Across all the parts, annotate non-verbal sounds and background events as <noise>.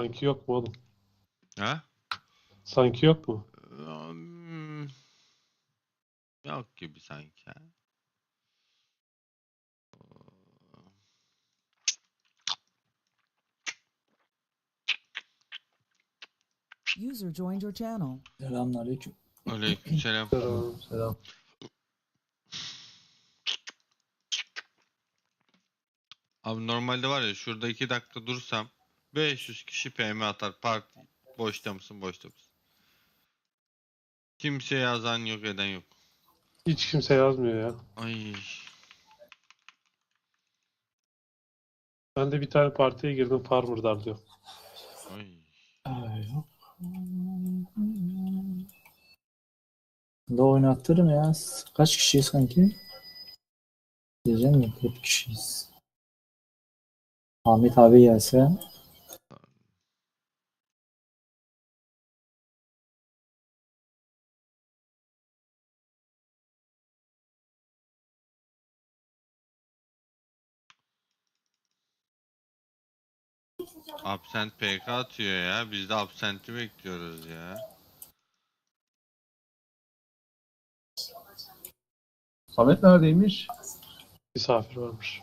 Sanki yok mu oğlum? Ha? Sanki yok mu? Hmm, Yok gibi sanki. ha. User joined your channel. Selamünaleyküm. Aleykümselam. Selam. Selam. Abi normalde var ya şurada 2 dakika dursam 500 kişi PM atar. Parti boşta mısın boşta mısın? Kimse yazan yok eden yok. Hiç kimse yazmıyor ya. Ay. Ben de bir tane partiye girdim Farmer'dan diyor. Ay. Ay, yok. Da oynattırım ya. Kaç kişiyiz sanki? Diyeceğim ya 40 kişiyiz. Ahmet abi gelse. Absent PK atıyor ya. Biz de absenti bekliyoruz ya. Samet neredeymiş? Misafir varmış.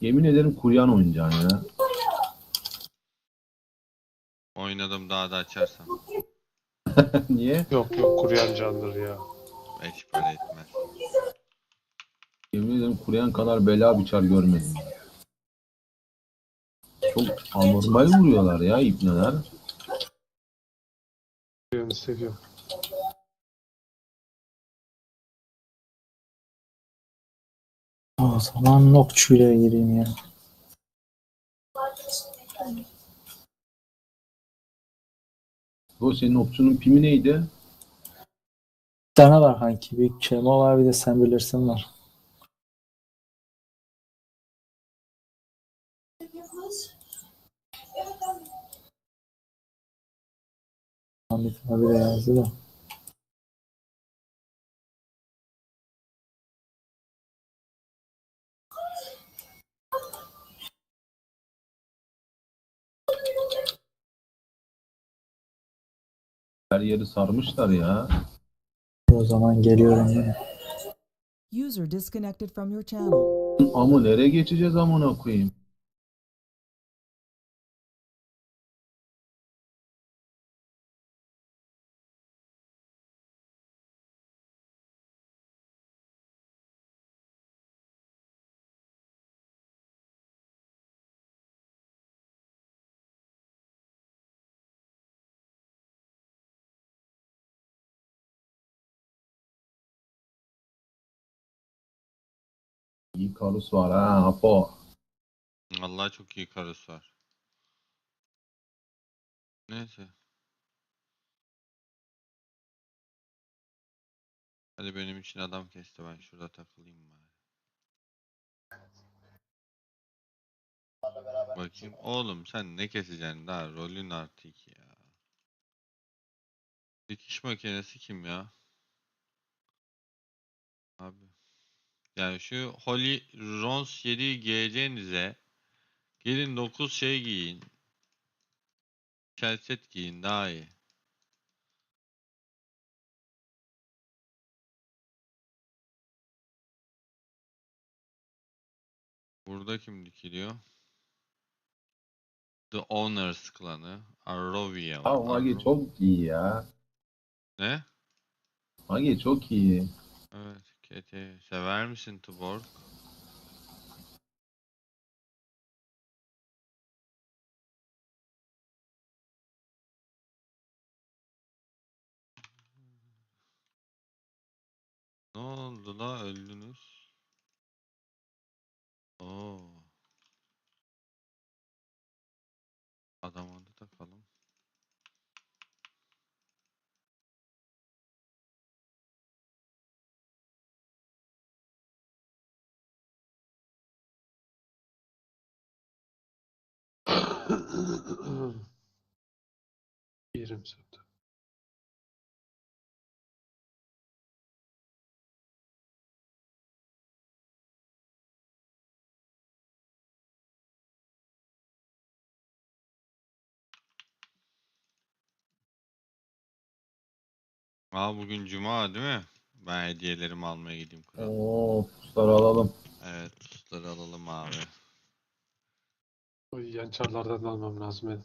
Yemin ederim kuryan oyuncağı ya. Oynadım daha da açarsam. <laughs> Niye? Yok yok kuryan candır ya. Beş para etmez. Yemin ederim kuryan kadar bela biçar görmedim. Çok anormal vuruyorlar ya ipneler. Kuryanı seviyor. O zaman nokçuyla gireyim ya. Bu senin okçunun pimi neydi? Bir tane var kanki. Bir Kemal abi de sen bilirsin var. Ahmet abi de yazdı da. Her yeri sarmışlar ya. O zaman geliyorum ya. User disconnected from your channel. Ama nereye geçeceğiz amına koyayım? İyi karus var ha Apo. Vallahi çok iyi karısı var. Neyse. Hadi benim için adam kesti ben şurada takılayım bari. Bakayım. Oğlum sen ne keseceksin daha rolün artı iki ya. Dikiş makinesi kim ya? Abi. Yani şu Holy Rons 7'yi giyeceğinize gelin 9 şey giyin. Kelset giyin daha iyi. Burada kim dikiliyor? The Owners klanı. Arrovia. Ha Magi çok iyi ya. Ne? Magi çok iyi. Evet. KT. Sever misin Tuborg? Ne oldu da öldünüz? Oo. Adam Yerim söndü. Aa bugün cuma değil mi? Ben hediyelerimi almaya gideyim kral. Oo, pusları alalım. Evet tuzları alalım abi. O yiyen çarlardan da almam lazım benim.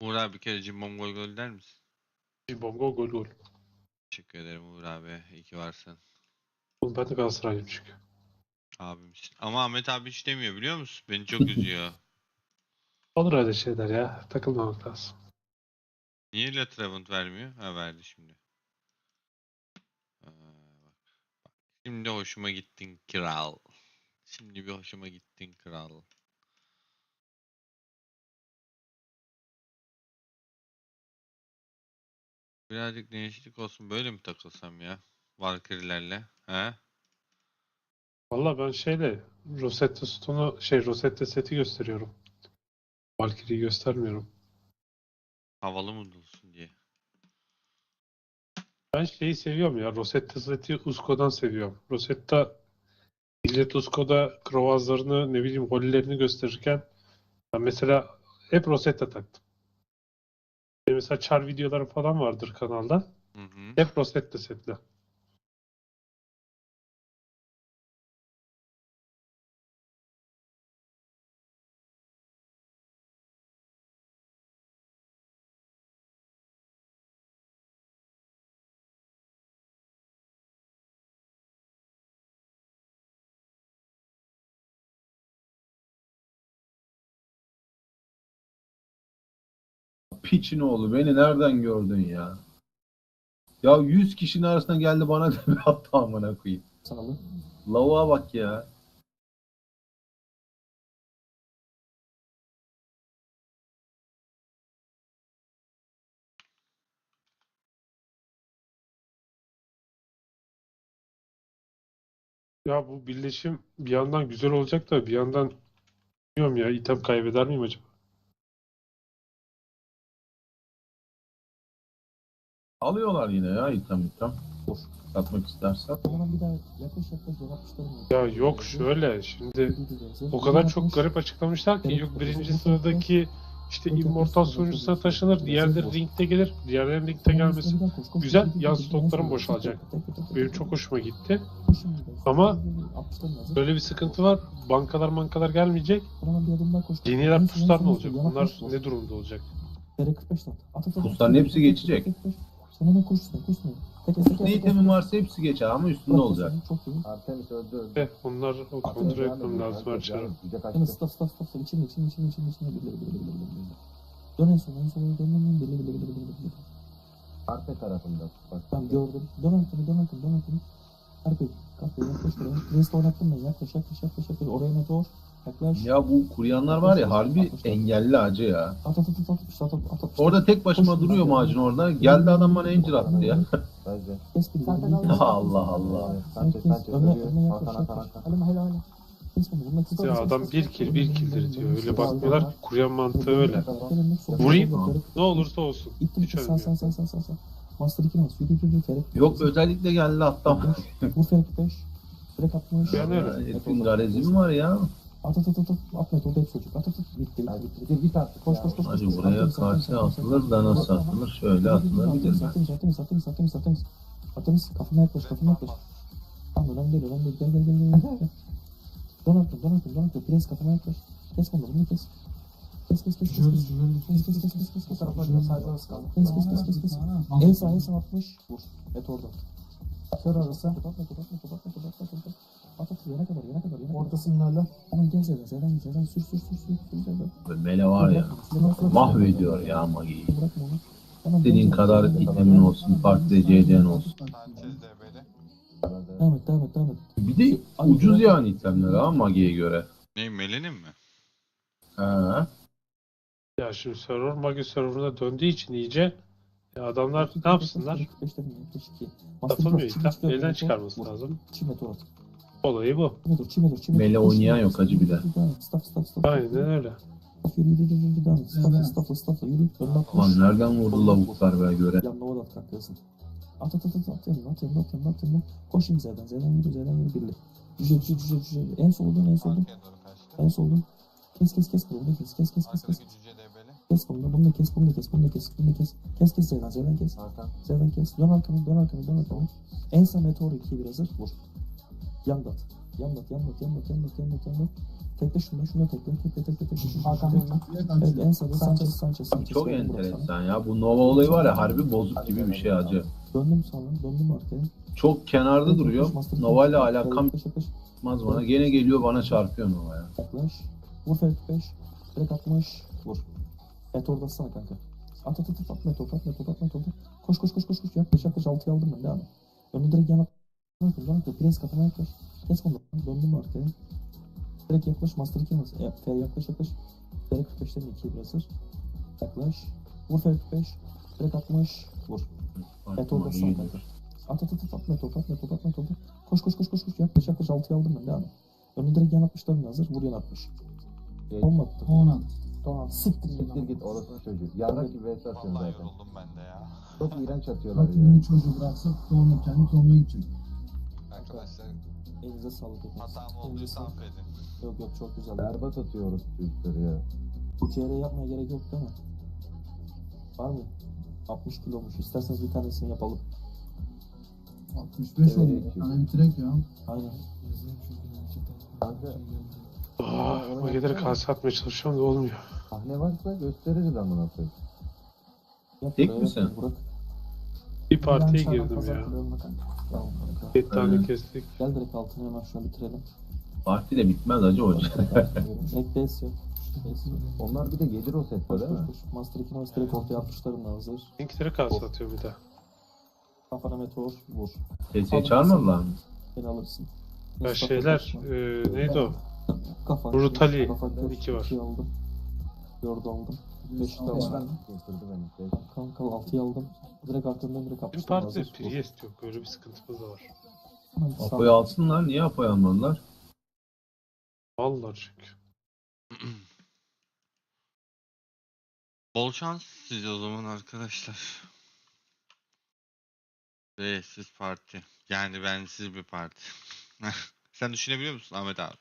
Uğur abi bir kere cimbom gol gol der misin? Bongo gol gol. Teşekkür ederim Uğur abi. İyi ki varsın. Oğlum ben de Galatasaraylıyım çünkü. Abimsin. Ama Ahmet abi hiç demiyor biliyor musun? Beni çok üzüyor. Olur öyle şeyler ya. Takılmamak lazım. Niye Latrevant vermiyor? Ha verdi şimdi. Aa, bak. Bak. Şimdi hoşuma gittin kral. Şimdi bir hoşuma gittin kral. Birazcık değişiklik olsun. Böyle mi takılsam ya? Valkyrie'lerle. He? Valla ben şeyle Rosetta Stone'u şey Rosetta seti gösteriyorum. Valkyrie'yi göstermiyorum. Havalı mı olsun diye. Ben şeyi seviyorum ya. Rosetta seti Usko'dan seviyorum. Rosetta millet Usko'da krovazlarını ne bileyim gollerini gösterirken ben mesela hep Rosetta taktım. Mesela çar videolarım falan vardır kanalda. Hı hı. Hep Rosetta setli. Piçin oğlu beni nereden gördün ya? Ya 100 kişinin arasında geldi bana da bir attı amına koyayım. Sağlı. Lavuğa bak ya. Ya bu birleşim bir yandan güzel olacak da bir yandan bilmiyorum ya item kaybeder miyim acaba? Alıyorlar yine ya item item. Satmak istersen. Hemen bir daha yaklaş yaklaş yol atmışlarım. Ya yok şöyle şimdi o kadar çok garip açıklamışlar ki yok birinci sıradaki işte Immortal sonuncusuna taşınır, diğerleri ringde gelir, diğerlerinin ringde gelmesi güzel, yan stoklarım boşalacak. benim çok hoşuma gitti. Ama Böyle bir sıkıntı var, bankalar bankalar gelmeyecek, yeniler puslar ne olacak? Bunlar ne durumda olacak? Pusların hepsi geçecek. Sen hemen koş üstüne koş üstüne. Teke teke Ne itemin varsa hepsi geçer ama üstünde olacak. Çok iyi. Artemis öldü öldü. Eh, onlar o kontrol etmem lazım her şeyi. Hemen stop stop stop stop. İçinde içinde içinde içinde içinde. Bile bile bile bile bile. Dön en son en son dön dön dön. Bile bile bile bile bile. Arpe tarafında. Bak. Tamam gördüm. Dön arkana dön arkana dön arkana. Harbi. Kapıyı yaklaş buraya. Priest oynattım ben. Yaklaş yaklaş yaklaş yaklaş. Oraya meteor. Yaklaş. Ya bu kuryanlar var ya harbi engelli acı ya. At at at at at at at at. Orada tek başıma duruyor macun orada. Geldi adam bana incir attı ya. Allah Allah. Ya adam bir kill bir killdir diyor. Öyle bakmıyorlar. Kuryan mantığı öyle. Vurayım. Ne olursa olsun. Hiç ölmüyor. sağ sağ sağ sağ. Master 2 mas. Yürü yürü yürü. Ferek. Yok özellikle geldi attım. Vur Ferek 5. Ferek atmış. Yani öyle. Herifin garezi mi var ya? At at at at. At Met orada hep çocuk. At at at. Bitti bitti bitti. Bitir git artık. Koş koş koş. Hadi koş. buraya atımız, karşı atılır da nasıl atılır? Şöyle atılabilir mi? Atımız atımız atımız atımız atımız. Atımız kafama yaklaş kafama yaklaş. Tamam değil önemli değil. Gel gel gel gel. gel. Dön artık dön artık dön artık. Prens kafama yaklaş. Kes bunu bunu kes. Kes kes kes kes kes. Kes kes kes kes kes kes. Taraflarında sadece az kaldı. Kes kes kes kes kes. En sağ en sağ atmış. Vur. Et orada. Kör arası. Kapatma kapatma kapatma kapatma kapatma. At at yana kadar yana kadar yana kadar. Ortası minarla. Hemen gel Zeydan Zeydan Zeydan sür sür sür sür. sür Zeydan. Mele var ya. Mahvediyor ya Magi'yi. Bırakma onu. Hemen İstediğin gel kadar itemin olsun, partide CD'n olsun. Devam et devam et devam et. Bir de ucuz yani itemler ha Magi'ye göre. Ne Melen'in mi? Ha. Ya şimdi server Magi serverına döndüğü için iyice Ya adamlar ne yapsınlar? 45 dedim 72. Atılmıyor Çi- işte. çi- Elden çıkarması lazım. Çi meteor at. Olayı bu. Mele oynayan yok hacı bir de. Stop, stop, stop. Aynen öyle. Stop, yürü, yürü, yürü, yürü, devam et. Stop, stop, stop, yürü. Önden koş. Lan nereden vurdu lavuklar be göre. Yanına o da at kanka yazın. At at at at at yanına at yanına at yanına at yanına. Koş şimdi Z'den Z'den yürü Z'den yürü birli. Cüce cüce cüce cüce. En soldun en kaçtı. En soldun. Kes kes kes bunu kes kes kes kes kes. Kes bunu bunu da kes bunu da kes bunu da kes bunu da kes. Kes kes Z'den Z'den kes. Z'den kes. Dön arkanı dön arkanı dön arkanı. En sağ meteor 2'yi bir hazır. Vur. Yan dat. Yan dat yan dat yan dat yan dat yan dat yan dat. Tekle şunu şunu tekle tekle tekle tekle. Hakan Tekle. Evet en sağda Sanchez Sanchez Sanchez. Çok Döndüm buraya enteresan ya. Bu Nova olayı var ya harbi bozuk gibi bir şey hacı. Döndüm sana döndüm arkaya. Çok kenarda duruyor. Nova ile alakam Yaklaş, yaklaş, tutmaz bana. Gene geliyor bana çarpıyor Nova ya. Yaklaş. Vur Ferit 5. Direkt 60. Vur. Meteor bassana kanka. At at at at at meteor at meteor at meteor. Koş koş koş koş koş. Yaklaş yaklaş 6'yı aldım ben devam et. Önü direkt yana. Dön dön dön. Prens kafana yaklaş. Kes bunu. Döndüm arkaya. Direkt yaklaş. Master 2 nasıl? Ya, Fer yaklaş yaklaş. Direkt 45'lerin 2'yi biraz hazır. Yaklaş. Vur Ferit 5. Direkt 60. Vur. Aklıma bassana iyi kanka. At at at at at meteor at meteor at. Koş koş koş koş koş. Yaklaş yaklaş 6'yı aldım ben devam et. Önü direkt yan 60'ların hazır. Vur yan 60. Geç. Bomba attı. Ona. Tamam. Siktir Siktir git orası çocuğu. Yarrak gibi vs atıyorsun Vallahi zaten. yoruldum ben de ya. Çok iğrenç atıyorlar ya. Çocuğu bıraksak doğumda kendi doğumuna gidecek. Arkadaşlar Elinize sağlık hepiniz. hatam olduysa affedin. Yok yok çok güzel. Berbat atıyoruz çocukları ya. Bu CR yapmaya gerek yok değil mi? Var mı? 60 kilomuş. İsterseniz bir tanesini yapalım. 65 Evet, oldu. evet. Yani bitirek ya. Aynen. Kanka Oh, mageleri kase atmaya çalışıyorum da olmuyor. sahne varsa gösteririz amına koyayım. Tek misin? yap, Burak. Bir partiye Ben girdim ya. kanka. Kanka. 7 tane kestik. Gel direkt altını hemen şunu bitirelim. Parti de bitmez hacı hoca. <laughs> Ek base yok. Base yok. Onlar bir de gelir o sette Koş değil koş mi? koş. Master 2 Master direkt ortaya atmışlarım da hazır. Linkleri kase atıyor bir de. Kafana meteor vur. TC çağırmadılar mı? Beni alırsın. Ya Mustafa şeyler, e, neydi o? Kafa. Brutali. Kafa. İki var. İki aldım. Dördü aldım. Beşi de Beş aldım. Kurtardı beni. Kanka altıyı aldım. Direkt arkamdan direkt Bizim atmıştım. partide. Priest yok. Öyle bir sıkıntımız da var. Apo'yu alsınlar. Niye Apo'yu almadılar? Vallahi çünkü. <clears throat> Bol şans size o zaman arkadaşlar. Ve siz parti. Yani ben siz bir parti. <laughs> Sen düşünebiliyor musun Ahmet abi?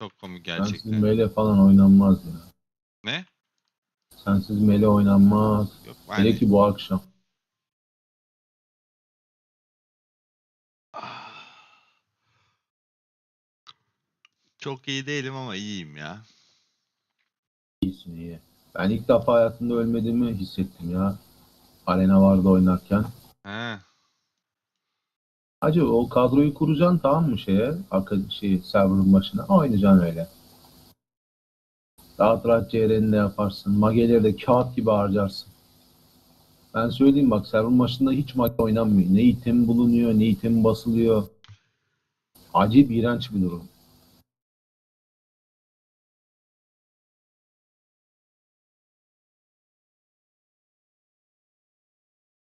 Çok komik Sensiz gerçekten. mele falan oynanmaz ya. Ne? Sensiz mele oynanmaz. Yok Hele yani. ki bu akşam. Ah. Çok iyi değilim ama iyiyim ya. İyisin iyi. Ben ilk defa hayatımda ölmediğimi hissettim ya. Arena vardı oynarken. He. Hacı o kadroyu kuracaksın tamam mı şeye? Arka şey server'ın başına. Oynayacaksın öyle. Rahat rahat CR'ni de yaparsın. Mageleri de kağıt gibi harcarsın. Ben söyleyeyim bak server'ın başında hiç mage oynanmıyor. Ne item bulunuyor, ne item basılıyor. Acayip iğrenç bir durum.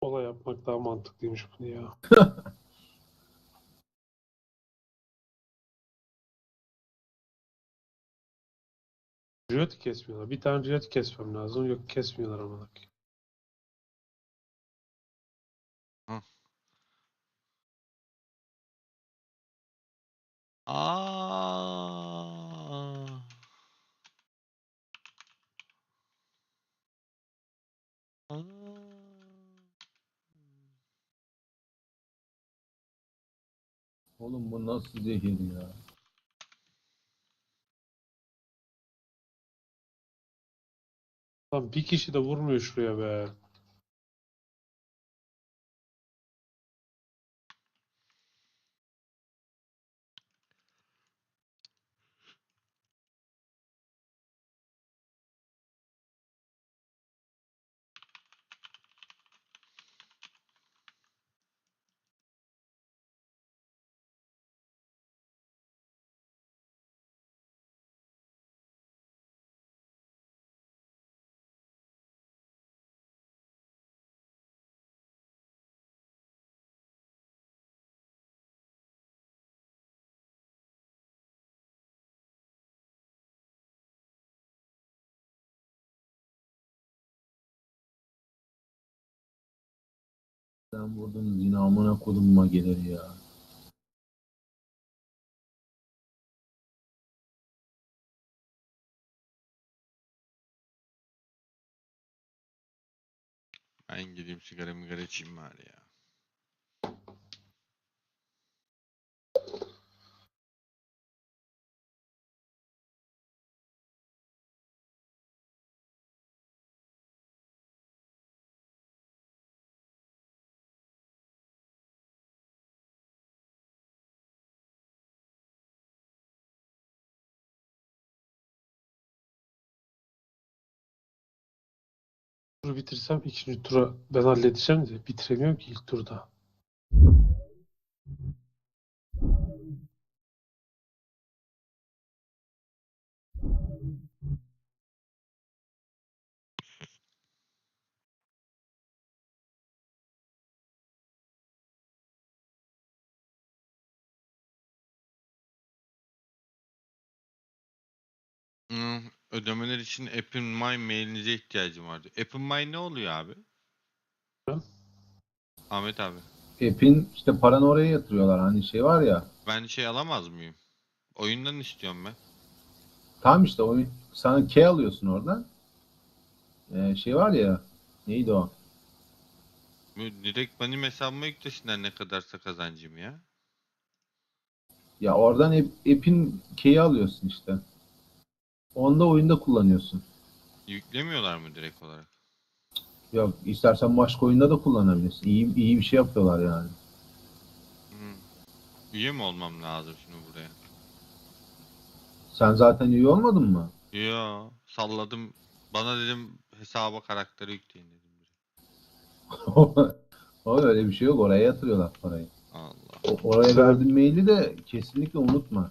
Olay yapmak daha mantıklıymış bunu ya. <laughs> Riot kesmiyorlar. Bir tane Riot kesmem lazım. Yok kesmiyorlar ama. Aa. Oğlum bu nasıl zehir ya? Lan bir kişi de vurmuyor şuraya be. Nereden vurdunuz yine amına kodum mageleri ya. Ben gideyim sigara migara içeyim bari ya. Turu bitirsem ikinci tura ben halledeceğim de bitiremiyorum ki ilk turda. Hmm, ödemeler için AppleMine mailinize ihtiyacım vardı. AppleMine ne oluyor abi? Ahmet abi. App'in işte paranı oraya yatırıyorlar. Hani şey var ya. Ben şey alamaz mıyım? Oyundan istiyorum ben. Tam işte oyun sana K alıyorsun oradan. Ee, şey var ya. Neydi o? Bu direkt benim hesabıma yüklesinler ne kadarsa kazancım ya. Ya oradan app- app'in K'yi alıyorsun işte. Onda oyunda kullanıyorsun. Yüklemiyorlar mı direkt olarak? Yok istersen başka oyunda da kullanabilirsin. İyi, iyi bir şey yapıyorlar yani. Hmm. Üye mi olmam lazım şimdi buraya? Sen zaten üye olmadın mı? Yo, salladım. Bana dedim hesaba karakteri yükleyin dedim. <laughs> o öyle bir şey yok. Oraya yatırıyorlar parayı. Allah. O- oraya verdiğin maili de kesinlikle unutma.